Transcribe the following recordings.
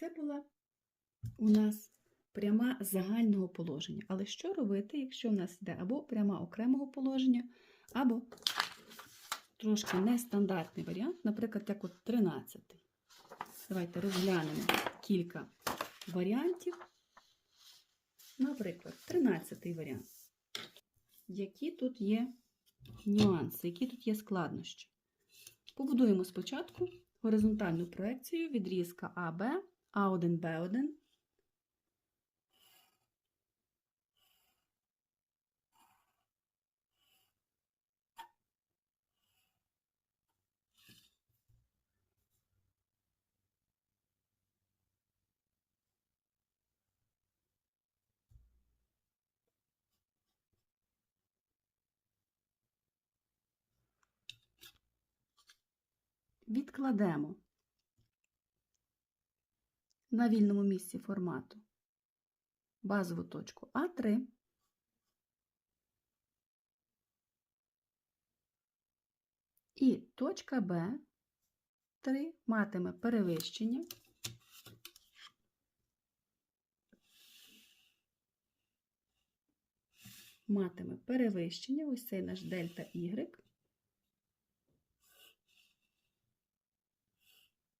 Це була у нас пряма загального положення. Але що робити, якщо у нас йде або пряма окремого положення, або трошки нестандартний варіант, наприклад, як от 13. Давайте розглянемо кілька варіантів. Наприклад, 13 варіант. Які тут є нюанси, які тут є складнощі? Побудуємо спочатку горизонтальну проекцію відрізка АБ, А1, Б1. Відкладемо на вільному місці формату базову точку А3. І точка Б3 матиме перевищення матиме перевищення, ось цей наш дельта Y.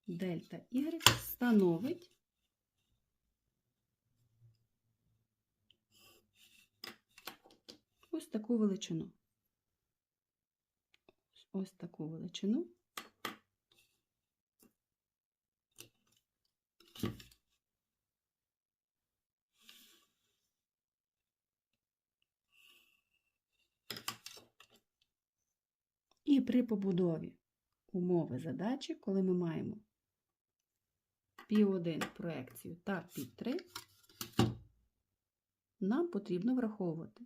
Дельта Y становить ось таку величину. Ось таку величину. І при побудові умови задачі, коли ми маємо пі1 проекцію та пі3, нам потрібно враховувати,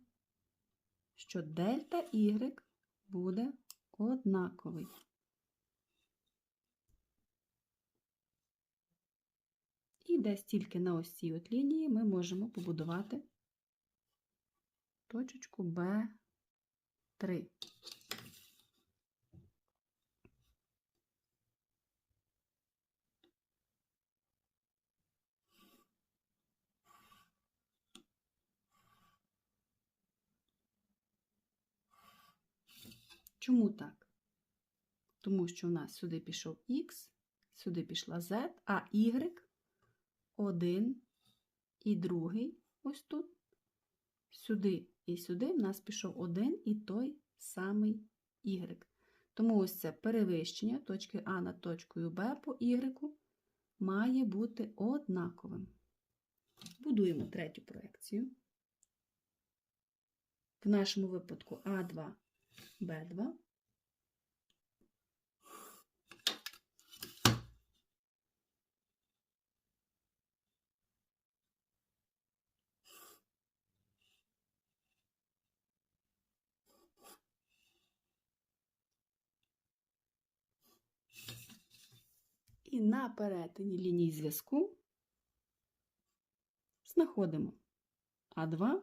що дельта Y буде однаковий. І десь тільки на ось цій от лінії ми можемо побудувати точечку B3. Чому так? Тому що в нас сюди пішов Х, сюди пішла Z, а Y один і другий ось тут. Сюди і сюди в нас пішов один і той самий Y. Тому ось це перевищення точки А над точкою Б по Y має бути однаковим. Будуємо третю проекцію. В нашому випадку А2 Б2. І на перетині ліній зв'язку знаходимо А2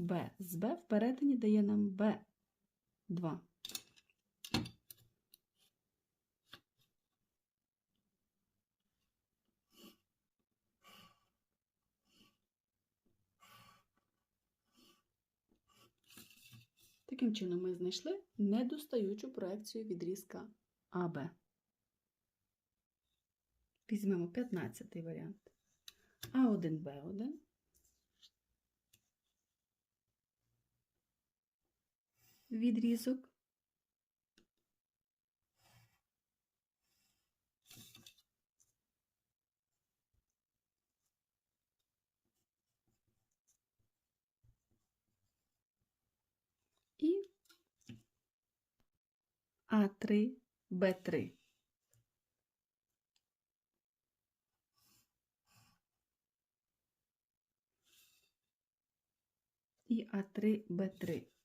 Б з Б в перетині дає нам Б2. Таким чином ми знайшли недостаючу проекцію відрізка АБ. Візьмемо 15 варіант. А1Б1. Відрізок. І А3, Б3. І А3, Б3.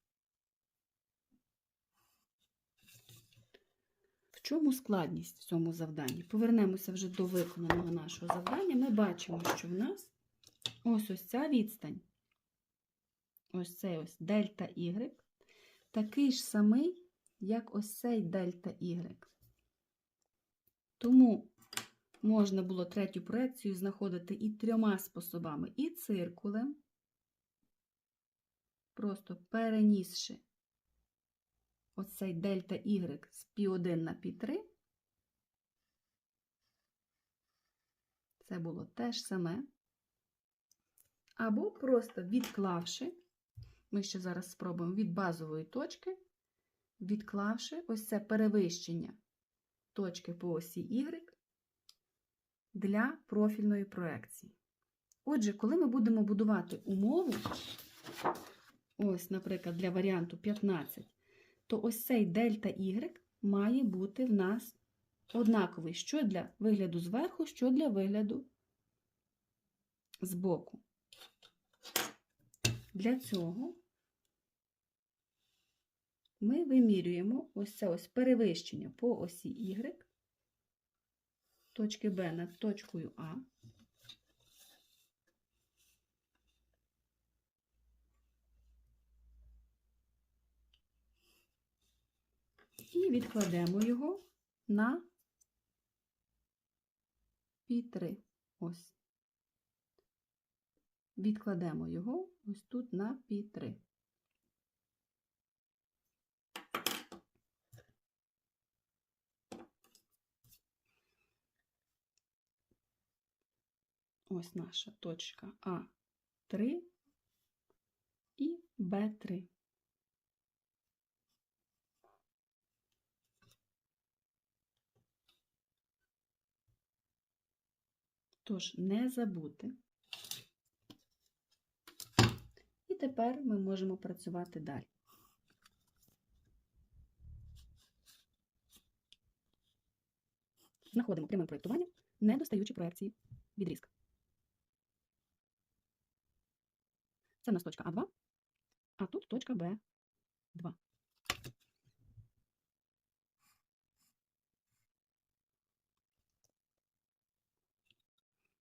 Чому складність в цьому завданні? Повернемося вже до виконаного нашого завдання. Ми бачимо, що в нас ось ось ця відстань, ось цей ось дельта Y, такий ж самий, як ось цей дельта Y. Тому можна було третю проекцію знаходити і трьома способами: і циркулем, просто перенісши оцей дельта Y з π1 на π3. Це було те ж саме. Або просто відклавши, ми ще зараз спробуємо від базової точки, відклавши ось це перевищення точки по осі Y для профільної проекції. Отже, коли ми будемо будувати умову, ось, наприклад, для варіанту 15, то ось цей дельта Y має бути в нас однаковий, що для вигляду зверху, що для вигляду збоку. Для цього ми вимірюємо ось це ось перевищення по осі Y, точки Б над точкою А. І відкладемо його на Пі3. Ось. Відкладемо його ось тут на Пі3. Ось наша точка А3 і Б3. Тож не забути. І тепер ми можемо працювати далі. Знаходимо прямим проєктуванням недостаючі проекції відрізка. Це в нас точка А2, а тут точка Б2.